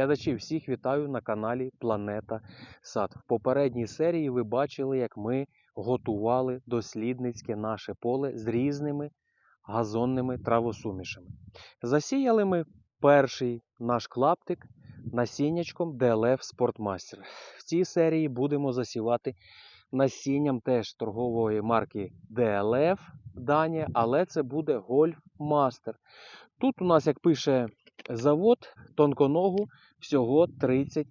Глядачі, всіх вітаю на каналі Планета Сад. В попередній серії ви бачили, як ми готували дослідницьке наше поле з різними газонними травосумішами. Засіяли ми перший наш клаптик насіннячком DLF Sportmaster. В цій серії будемо засівати насінням теж торгової марки DLF Данія, але це буде Golf Master. Тут у нас, як пише завод, тонконогу всього 30%,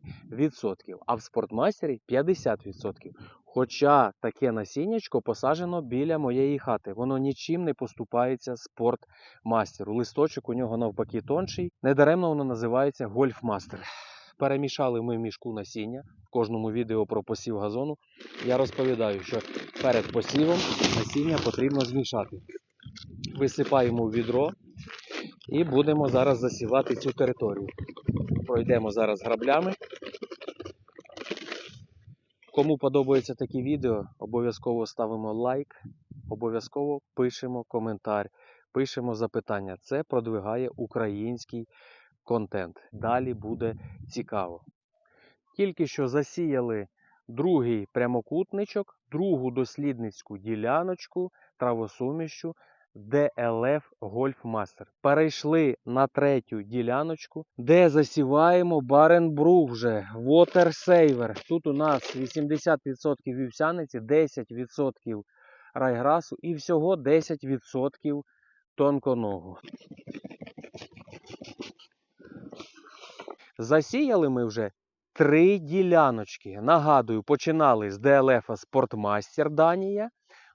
а в спортмастері 50%. Хоча таке насіннячко посаджено біля моєї хати. Воно нічим не поступається спортмастеру. Листочок у нього навпаки тонший. Недаремно воно називається гольфмастер. Перемішали ми в мішку насіння. В кожному відео про посів газону я розповідаю, що перед посівом насіння потрібно змішати. Висипаємо в відро і будемо зараз засівати цю територію. Пройдемо зараз граблями. Кому подобаються такі відео, обов'язково ставимо лайк, обов'язково пишемо коментар, пишемо запитання. Це продвигає український контент. Далі буде цікаво. Тільки що засіяли другий прямокутничок, другу дослідницьку діляночку травосуміщу DLF Golf Master. Перейшли на третю діляночку, де засіваємо Баренбрук вже Water Saver. Тут у нас 80% вівсяниці, 10% райграсу і всього 10% тонконогу. Засіяли ми вже три діляночки. Нагадую, починали з DLF Sportmaster Данія.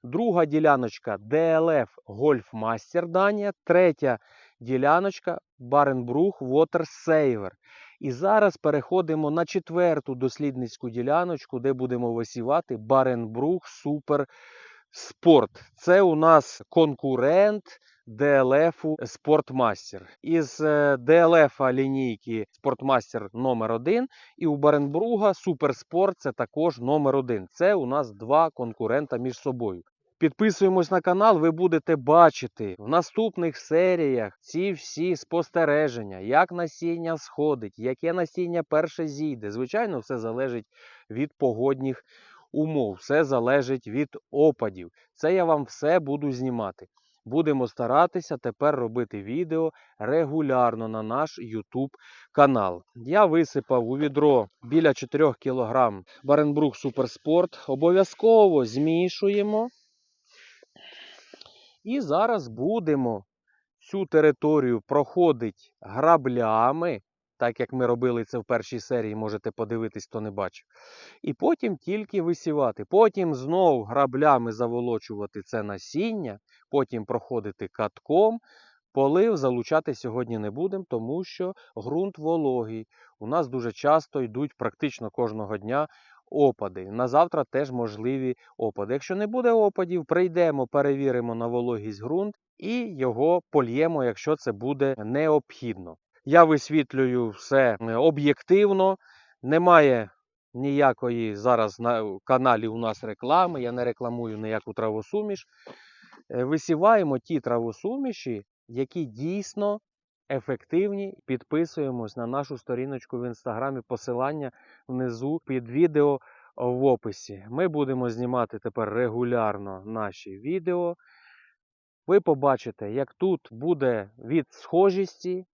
Друга діляночка DLF Golfmaster Данія. Третя діляночка Баренбрух Water Saver. І зараз переходимо на четверту дослідницьку діляночку, де будемо висівати Баренбрух Super Sport. Це у нас конкурент DLF Sportmaster. Із е, DLF лінійки Sportmaster номер 1 і у Баренбруга Sport це також номер 1. Це у нас два конкурента між собою. Підписуємось на канал, ви будете бачити в наступних серіях ці всі спостереження, як насіння сходить, яке насіння перше зійде. Звичайно, все залежить від погодних умов, все залежить від опадів. Це я вам все буду знімати. Будемо старатися тепер робити відео регулярно на наш YouTube канал. Я висипав у відро біля 4 кг Баренбрук Суперспорт. Обов'язково змішуємо. І зараз будемо цю територію проходити граблями, так як ми робили це в першій серії, можете подивитись, хто не бачив. І потім тільки висівати. Потім знов граблями заволочувати це насіння, потім проходити катком. Полив залучати сьогодні не будемо, тому що ґрунт вологий. У нас дуже часто йдуть практично кожного дня опади. На завтра теж можливі опади. Якщо не буде опадів, прийдемо, перевіримо на вологість ґрунт і його польємо, якщо це буде необхідно. Я висвітлюю все е, об'єктивно, немає ніякої зараз на каналі у нас реклами, я не рекламую ніяку травосуміш. Е, Висіваємо ті травосуміші, які дійсно ефективні. Підписуємось на нашу сторіночку в інстаграмі. Посилання внизу під відео в описі. Ми будемо знімати тепер регулярно наші відео. Ви побачите, як тут буде від схожісті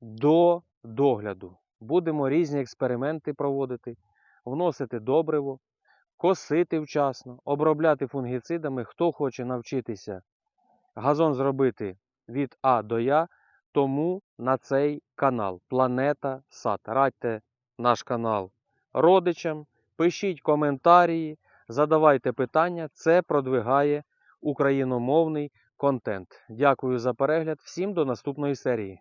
до догляду. Будемо різні експерименти проводити, вносити добриво, косити вчасно, обробляти фунгіцидами. Хто хоче навчитися газон зробити від А до Я, тому на цей канал Планета Сад. Радьте наш канал родичам, пишіть коментарі, задавайте питання. Це продвигає україномовний контент. Дякую за перегляд. Всім до наступної серії.